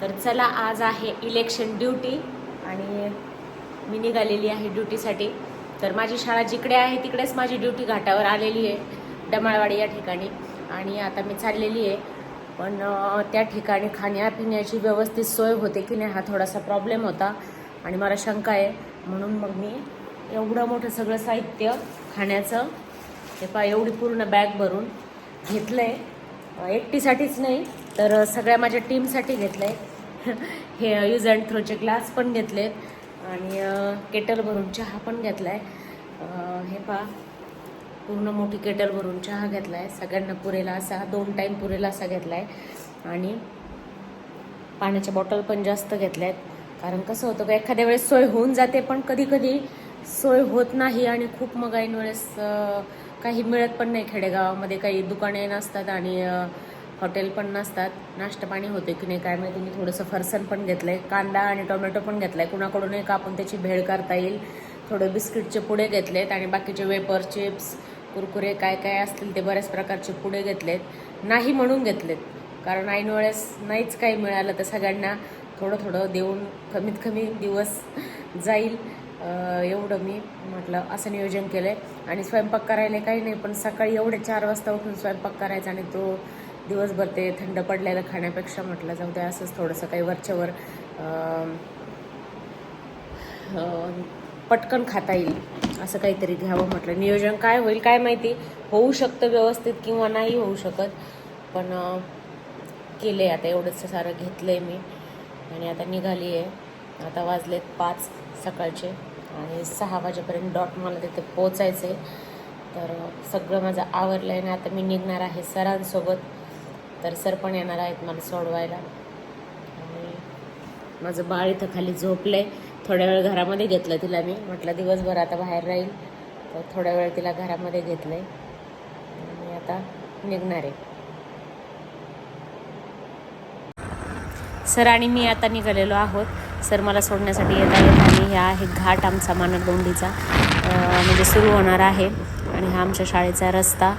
तर चला आज आहे इलेक्शन ड्युटी आणि मी निघालेली आहे ड्युटीसाठी तर माझी शाळा जिकडे आहे तिकडेच माझी ड्युटी घाटावर आलेली आहे डमाळवाडी या ठिकाणी. आणि आता मी चाललेली आहे. पण त्या ठिकाणी खाण्यापिण्याची व्यवस्थित सोय होते की नाही हा थोडासा प्रॉब्लेम होता आणि मला शंका आहे. म्हणून मग मी एवढं मोठं सगळं साहित्य खाण्याचं हे पा एवढी पूर्ण बॅग भरून घेतलं आहे एकटीसाठीच नाही तर सगळ्या माझ्या टीमसाठी घेतलं आहे हे यूज अँड थ्रोचे ग्लास पण घेतले. आणि केटल भरून चहा पण घेतला आहे हे पा पूर्ण मोठी केटल भरून चहा घेतला आहे सगळ्यांना पुरेला असा दोन टाईम पुरेला असा घेतला आहे आणि पाण्याच्या बॉटल पण जास्त घेतल्या आहेत कारण कसं होतं का एखाद्या वेळेस सोय होऊन जाते पण कधी कधी सोय होत नाही आणि खूप मग ऐन वेळेस काही मिळत पण नाही खेडेगावामध्ये. काही दुकाने नसतात आणि हॉटेल पण नसतात. नाश्ता पाणी होते की नाही काय माहिती. मी थोडंसं फरसन पण घेतलं आहे कांदा आणि टोमॅटो पण घेतला आहे कुणाकडूनही का आपण त्याची भेळ करता येईल. थोडे बिस्किटचे पुडे घेतलेत आणि बाकीचे वेपर चिप्स कुरकुरे काय काय असतील ते बऱ्याच प्रकारचे पुडे घेतलेत. नाही म्हणून घेतलेत. कारण ऐन वेळेस नाहीच काही मिळालं तर सगळ्यांना थोडं थोडं देऊन कमीत कमी दिवस जाईल. एवढं मी म्हटलं असं नियोजन केलं आहे आणि स्वयंपाक करायला काही नाही पण सकाळी एवढे चार वाजता उठून स्वयंपाक करायचा आणि तो दिवसभर ते थंड पडलेलं खाण्यापेक्षा म्हटलं जाऊ द्या असंच थोडंसं काही वरच्यावर पटकन खाता येईल असं काहीतरी घ्यावं म्हटलं. नियोजन काय होईल काय माहिती होऊ शकतं व्यवस्थित किंवा नाही होऊ शकत पण केलं केले आता एवढंच सारं घेतलं आहे मी. आणि आता निघाली आहे. आता वाजलेत पाच सकाळचे आणि सहा वाजेपर्यंत डॉट मला तिथे पोचायचं आहे तर सगळं माझं आवरलं आहे आणि आता मी निघणार आहे सरांसोबत. तर सर पण येणार आहेत मला सोडवायला. आणि माझं बाळ इथं खाली झोपलंय. थोड्या वेळ घरामध्ये घेतलं तिला मी. म्हटलं दिवसभर आता बाहेर राहील. तर थोड्या वेळ तिला घरामध्ये घेतलंय. आणि आता निघणार आहे. सर आणि मी आता निघालेलो आहोत. सर मला सोडण्यासाठी येत आहेत. आणि ह्या आहे घाट आमचा मानरदोंडीचा म्हणजे सुरू होणार आहे. आणि हा आमच्या शाळेचा रस्ता.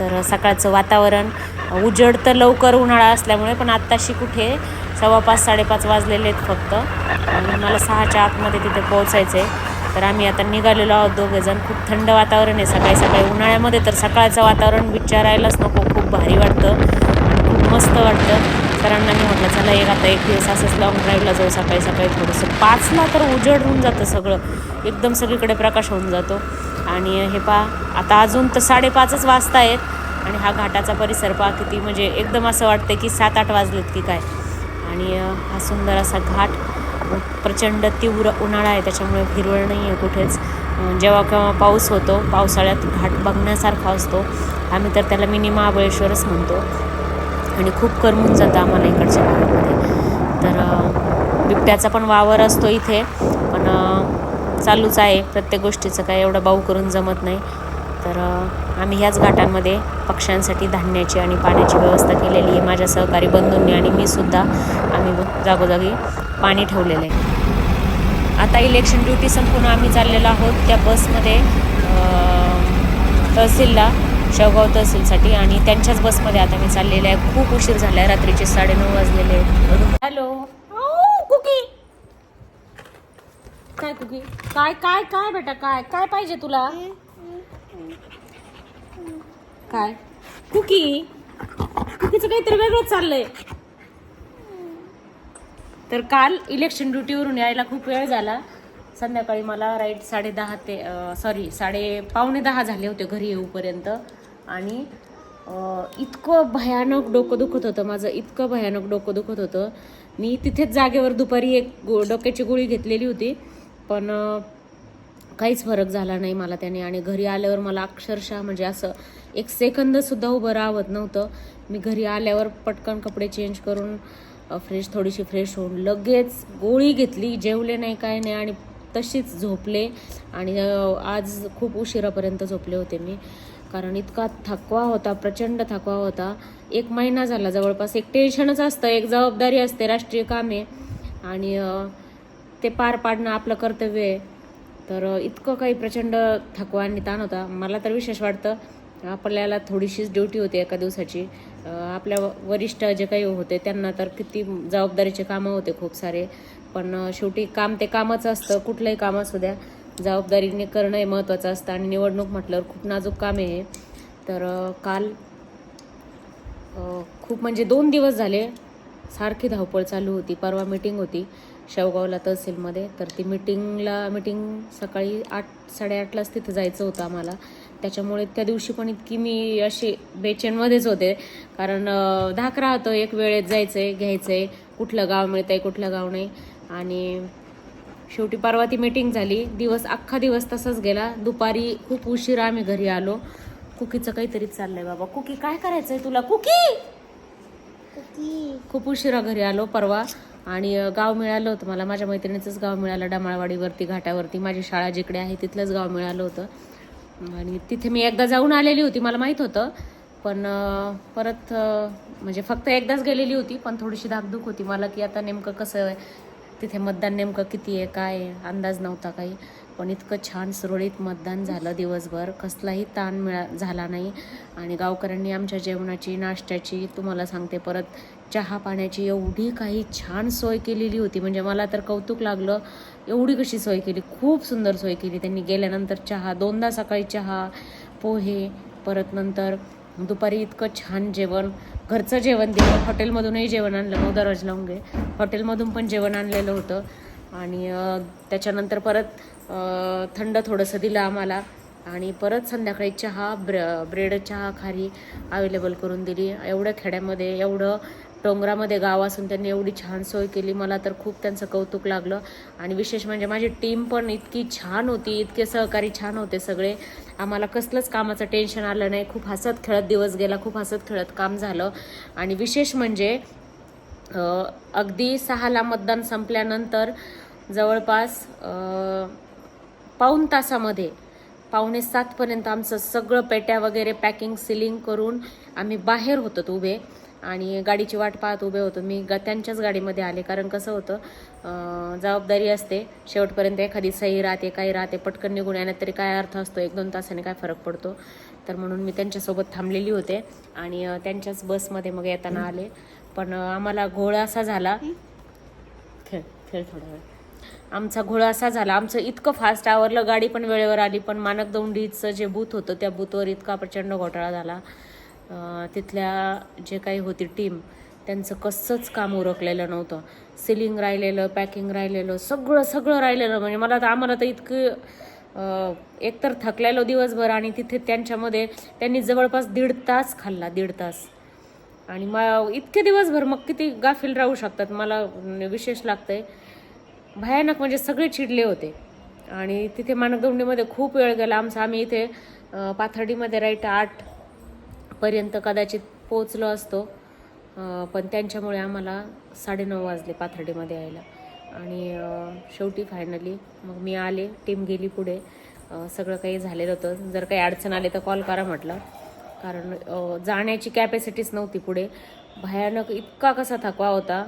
तर सकाळचं वातावरण उजड तर लवकर उन्हाळा असल्यामुळे पण आत्ताशी कुठे? सव्वा पाच साडेपाच वाजलेले आहेत फक्त. आणि मला सहाच्या आतमध्ये तिथे पोहोचायचं आहे तर आम्ही आता निघालेलो आहोत दोघेजण. खूप थंड वातावरण आहे. सकाळी सकाळी उन्हाळ्यामध्ये तर सकाळचं वातावरण विचारायलाच नको. खूप भारी वाटतं. आणि खूप मस्त वाटतं. सरांना मी म्हटलं चला एक आता एक दिवस असंच लॉंग ड्राईव्हला जाऊ सकाळी सकाळी थोडंसं. पाचला तर उजड होऊन जातं सगळं. एकदम सगळीकडे प्रकाश होऊन जातो. आणि हे पा आता अजून तर साडेपाचच वाजता आहेत आणि हा घाटाचा परिसर पहा किती म्हणजे एकदम असं वाटतं की सात आठ वाजलेत की काय. आणि हा सुंदर असा घाट प्रचंड तीव्र उन्हाळा आहे त्याच्यामुळे हिरवळ नाही आहे कुठेच जेव्हा केव्हा पाऊस होतो पावसाळ्यात घाट बघण्यासारखा असतो. आम्ही तर त्याला मिनी महाबळेश्वरच म्हणतो. आणि खूप करमून जातं आम्हाला इकडच्या भागामध्ये तर बिबट्याचा पण वावर असतो इथे. पण चालूच आहे. प्रत्येक गोष्टीचं काय एवढं बाऊ करून जमत नाही. तर आम्ही ह्याच घाटांमध्ये पक्ष्यांसाठी धान्याची आणि पाण्याची व्यवस्था केलेली आहे. माझ्या सहकारी बंधूंनी आणि मी सुद्धा आम्ही जागोजागी पाणी ठेवलेलं आहे. आता इलेक्शन ड्युटी संपून आम्ही चाललेलो आहोत. त्या बसमध्ये तहसीलला शेवगाव तहसीलसाठी आणि त्यांच्याच बसमध्ये आता मी चाललेले आहे. खूप उशीर झाला आहे रात्रीचे साडेनऊ वाजलेले हॅलो. कुकी. काय कुकी? काय काय काय बेटा काय? काय पाहिजे तुला? काय? कुकी? कुकीचं काहीतरी वेगळंच चाललंय. तर काल इलेक्शन ड्युटीवरून यायला खूप वेळ झाला. संध्याकाळी मला राईट साडे दहा ते सॉरी साडे पावणे दहा झाले होते घरी येऊपर्यंत. आणि इतकं भयानक डोकं दुखत होतं माझं इतकं भयानक डोकं दुखत होतं. मी तिथेच जागेवर दुपारी एक गो डोक्याची गोळी घेतलेली होती. पण काहीच फरक झाला नाही मला त्याने. आणि घरी आल्यावर मला अक्षरशः म्हणजे असं एक सेकंदसुद्धा उभं राहत नव्हतं. मी घरी आल्यावर पटकन कपडे चेंज करून फ्रेश थोडीशी फ्रेश होऊन लगेच गोळी घेतली. जेवले नाही काय नाही आणि तशीच झोपले. आणि आज खूप उशिरापर्यंत झोपले होते मी. कारण इतका थकवा होता प्रचंड थकवा होता. एक महिना झाला जवळपास. एक टेन्शनच असतं एक जबाबदारी असते राष्ट्रीय कामे. आणि ते पार पाडणं आपलं कर्तव्य आहे. तर इतकं काही प्रचंड थकवा आणि ताण होता. मला तर विशेष वाटतं आपल्याला थोडीशीच ड्युटी होती एका दिवसाची. आपल्या वरिष्ठ जे काही होते त्यांना तर किती जबाबदारीचे कामं होते खूप सारे. पण शेवटी काम ते कामच असतं कुठलंही काम असू द्या. जबाबदारीने करणं हे महत्त्वाचं असतं आणि निवडणूक म्हटल्यावर खूप नाजूक काम आहे हे. तर काल खूप म्हणजे दोन दिवस झाले सारखी धावपळ चालू होती परवा मीटिंग होती. शेवगावला तहसीलमध्ये. तर ती मीटिंगला मीटिंग सकाळी आठ साडेआठलाच तिथं जायचं होतं आम्हाला. त्याच्यामुळे त्या दिवशी पण इतकी मी अशी बेचैनमध्येच होते. कारण धाक राहतो एक वेळेत जायचं आहे घ्यायचं आहे कुठलं गाव मिळतं आहे कुठलं गाव नाही. आणि शेवटी परवा ती मीटिंग झाली. दिवस अख्खा दिवस तसाच गेला. दुपारी खूप उशिरा आम्ही घरी आलो. कुकीचं काहीतरी चाललंय बाबा. कुकी काय करायचंय तुला? कुकी. खूप उशिरा घरी आलो परवा. आणि गाव मिळालं होतं. मला माझ्या मैत्रिणीचंच गाव मिळालं डमाळवाडीवरती घाटावरती. माझी शाळा जिकडे आहे तिथलंच गाव मिळालं होतं. आणि तिथे मी एकदा जाऊन आलेली होती मला माहीत होतं. पण परत म्हणजे फक्त एकदाच गेलेली होती पण थोडीशी धाकधूक होती. मला की आता नेमकं कसं आहे? तिथे मतदान नेमकं किती आहे काय आहे? अंदाज नव्हता काही. पण इतकं छान सुरळीत मतदान झालं दिवसभर. कसलाही ताण मिळा झाला नाही. आणि गावकऱ्यांनी आमच्या जेवणाची नाश्त्याची तुम्हाला सांगते परत चहा पाण्याची एवढी काही छान सोय केलेली होती. म्हणजे मला तर कौतुक लागलं एवढी कशी सोय केली? खूप सुंदर सोय केली त्यांनी. गेल्यानंतर चहा दोनदा सकाळी चहा पोहे परत नंतर दुपारी इतकं छान जेवण. घरचं जेवण दिलं. हॉटेलमधूनही जेवण आणलं. मौदाराज लावून घे हॉटेलमधून पण जेवण आणलेलं होतं. आणि त्याच्यानंतर परत थंड थोडंसं दिलं आम्हाला. आणि परत संध्याकाळी चहा ब्र ब्रेड चहा खारी अवेलेबल करून दिली. एवढ्या खेड्यामध्ये एवढं डोंगरामध्ये गाव असून त्यांनी एवढी छान सोय केली. मला तर खूप त्यांचं कौतुक लागलं. आणि विशेष म्हणजे माझी टीम पण इतकी छान होती इतके सहकारी छान होते सगळे. आम्हाला कसलंच कामाचं टेन्शन आलं नाही. खूप हसत खेळत दिवस गेला खूप हसत खेळत काम झालं. आणि विशेष म्हणजे अगदी सहाला मतदान संपल्यानंतर जवळपास पाऊण तासामध्ये पावणे सातपर्यंत आमचं सगळं पेट्या वगैरे पॅकिंग सिलिंग करून आम्ही बाहेर होतो उभे. आणि गाडीची वाट पाहत उभे होतो. मी ग त्यांच्याच गाडीमध्ये आले. कारण कसं होतं जबाबदारी असते. शेवटपर्यंत एखादी सही राहते काही राहते पटकन निघून येण्यात तरी काय अर्थ असतो? एक दोन तासाने काय फरक पडतो? तर म्हणून मी त्यांच्यासोबत थांबलेली होते आणि त्यांच्याच बसमध्ये मग येताना आले. पण आम्हाला घोळ असा झाला खेळ खेळ थोडा वेळ. आमचा घोळ असा झाला. आमचं इतकं फास्ट आवरलं. गाडी पण वेळेवर आली पण मानक दौंडीचं जे बूथ होतं त्या बूथवर इतका प्रचंड घोटाळा झाला. तिथल्या जे काही होती टीम त्यांचं कसंच काम उरकलेलं नव्हतं. सिलिंग राहिलेलं पॅकिंग राहिलेलं सगळं सगळं राहिलेलं. म्हणजे मला तर आम्हाला तर इतकं एकतर थकलेलो दिवसभर आणि तिथे त्यांच्यामध्ये त्यांनी जवळपास दीड तास खाल्ला दीड तास. आणि मग इतके दिवसभर मग किती गाफील राहू शकतात मला विशेष लागतं आहे भयानक म्हणजे सगळे चिडले होते. आणि तिथे मानगवणीमध्ये खूप वेळ गेला. आमचा आम्ही इथे पाथर्डीमध्ये राईट आठ पर्यंत कदाचित पोचलो असतो. पण त्यांच्यामुळे आम्हाला साडेनऊ वाजले पाथर्डीमध्ये यायला. आणि शेवटी फायनली मग मी आले टीम गेली पुढे. सगळं काही झालेलं होतं. जर काही अडचण आली तर कॉल करा म्हटलं. कारण जाण्याची कॅपॅसिटीच नव्हती पुढे. भयानक इतका कसा थकवा होता.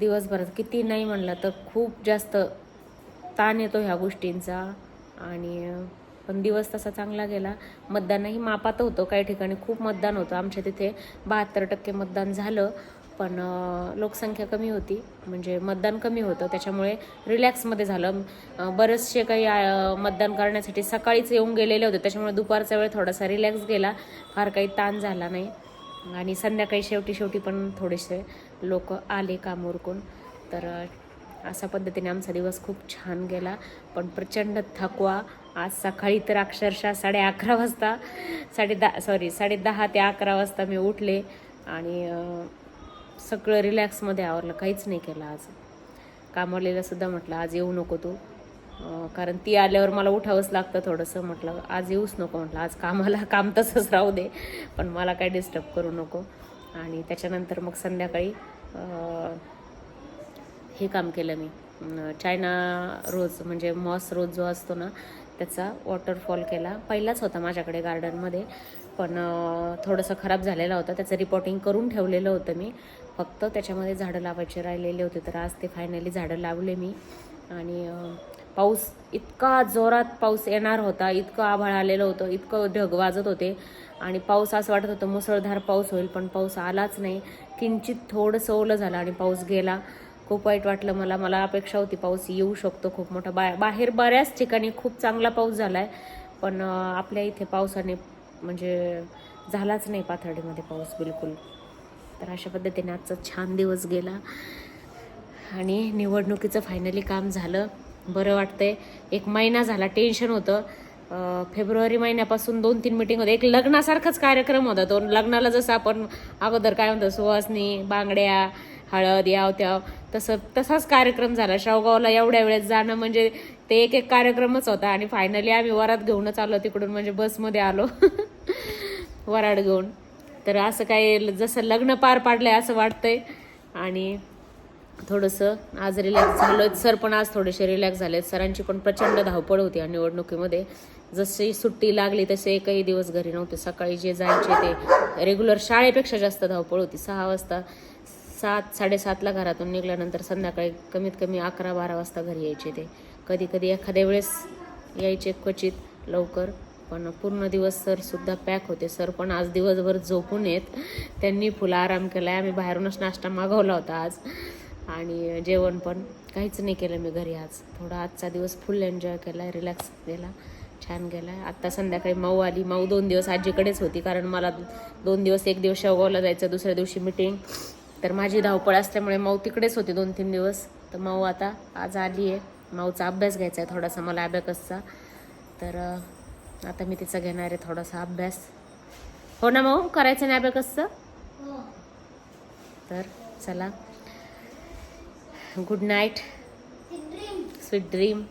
दिवसभरात किती नाही म्हणलं तर खूप जास्त ताण येतो ह्या गोष्टींचा. आणि पण दिवस तसा चांगला गेला. मतदानही मापात होतं काही ठिकाणी. खूप मतदान होतं. आमच्या तिथे बहात्तर टक्के मतदान झालं. पण लोकसंख्या कमी होती. म्हणजे मतदान कमी होतं. त्याच्यामुळे रिलॅक्समध्ये झालं. बरेचसे काही मतदान करण्यासाठी सकाळीच येऊन गेलेले होते. त्याच्यामुळे दुपारचा वेळ थोडासा रिलॅक्स गेला. फार काही ताण झाला नाही. आणि संध्याकाळी शेवटी शेवटी पण थोडेसे लोक आले काम उरकून तर अशा पद्धतीने आमचा दिवस खूप छान गेला. पण प्रचंड थकवा आज सकाळी तर अक्षरशः साडे अकरा वाजता साडे दहा सॉरी साडे दहा ते अकरा वाजता मी उठले आणि सगळं रिलॅक्समध्ये आवरलं. काहीच नाही केलं आज. कामवालीला सुद्धा म्हटलं आज येऊ नको तू. कारण ती आल्यावर मला उठावंच लागतं थोडंसं. म्हटलं आज येऊच नको. म्हटलं आज कामाला काम तसंच राहू दे पण मला काय डिस्टर्ब करू नको. आणि त्याच्यानंतर मग संध्याकाळी हे काम केलं मी. चायना रोज म्हणजे मॉस रोज जो असतो ना त्याचा वॉटरफॉल केला. पहिलाच होता माझ्याकडे गार्डनमध्ये पण थोडंसं खराब झालेला होता. त्याचं रिपोर्टिंग करून ठेवलेलं होतं मी. फक्त त्याच्यामध्ये झाडं लावायचे राहिलेले होते. तर आज ते फायनली झाडं लावले मी. आणि पाऊस इतका जोरात पाऊस येणार होता. इतकं आभाळ आलेलं होतं. इतकं ढग वाजत होते. आणि पाऊस असं वाटत होतं मुसळधार पाऊस होईल पण पाऊस आलाच नाही. किंचित थोडंसं ओलं झालं आणि पाऊस गेला. खूप वाईट वाटलं मला. मला अपेक्षा होती पाऊस येऊ शकतो खूप मोठा. बा बाहेर बऱ्याच ठिकाणी खूप चांगला पाऊस झाला आहे पण आपल्या इथे पावसाने म्हणजे झालाच नाही पाथर्डीमध्ये पाऊस बिलकुल. तर अशा पद्धतीने आजचा छान दिवस गेला. आणि निवडणुकीचं फायनली काम झालं. बरं वाटतंय. एक महिना झाला टेन्शन होतं. फेब्रुवारी महिन्यापासून दोन तीन मिटिंग होते. एक लग्नासारखाच कार्यक्रम होता. तो लग्नाला जसं आपण अगोदर काय म्हणतो सुवासनी बांगड्या हळद याव त्याव. तसं तसाच कार्यक्रम झाला. शावगावला एवढ्या वेळेस जाणं म्हणजे ते एक एक कार्यक्रमच होता. आणि फायनली आम्ही वरात घेऊनच आलो तिकडून म्हणजे बसमध्ये आलो. वराड घेऊन. तर असं काय जसं लग्न पार पाडलंय असं वाटतंय. आणि थोडंसं आज रिलॅक्स झालं सर पण आज थोडेसे रिलॅक्स झाले सरांची पण प्रचंड धावपळ होती या निवडणुकीमध्ये. जशी सुट्टी लागली तसे एकही दिवस घरी नव्हते. सकाळी जे जायचे ते रेग्युलर शाळेपेक्षा जास्त धावपळ होती. सहा वाजता सात साडेसातला घरातून निघाल्यानंतर संध्याकाळी कमीत कमी अकरा बारा वाजता घरी यायचे ते. कधी कधी एखाद्या वेळेस यायचे क्वचित लवकर पण पूर्ण दिवस सर सुद्धा पॅक होते. सर पण आज दिवसभर झोपून येत. त्यांनी फुल आराम केला आहे आम्ही बाहेरूनच नाश्ता मागवला होता आज. आणि जेवण पण काहीच नाही केलं मी घरी आज. थोडा आजचा दिवस फुल एन्जॉय केला आहे रिलॅक्स केला छान गेला आत्ता संध्याकाळी माऊ आली. माऊ दोन दिवस आजीकडेच होती. कारण मला दोन दिवस एक दिवस शेवगावला जायचं दुसऱ्या दिवशी मिटिंग तर माझी धावपळ असल्यामुळे माऊ तिकडेच होती दोन तीन दिवस. तर माऊ आता आज आली आहे. माऊचा अभ्यास घ्यायचा आहे थोडासा मला अभ्याकसचा तर आता मी तिचा घेणार आहे थोडासा अभ्यास. हो ना माऊ? करायचं नाही अभ्याकसचं तर चला. Good night sweet dream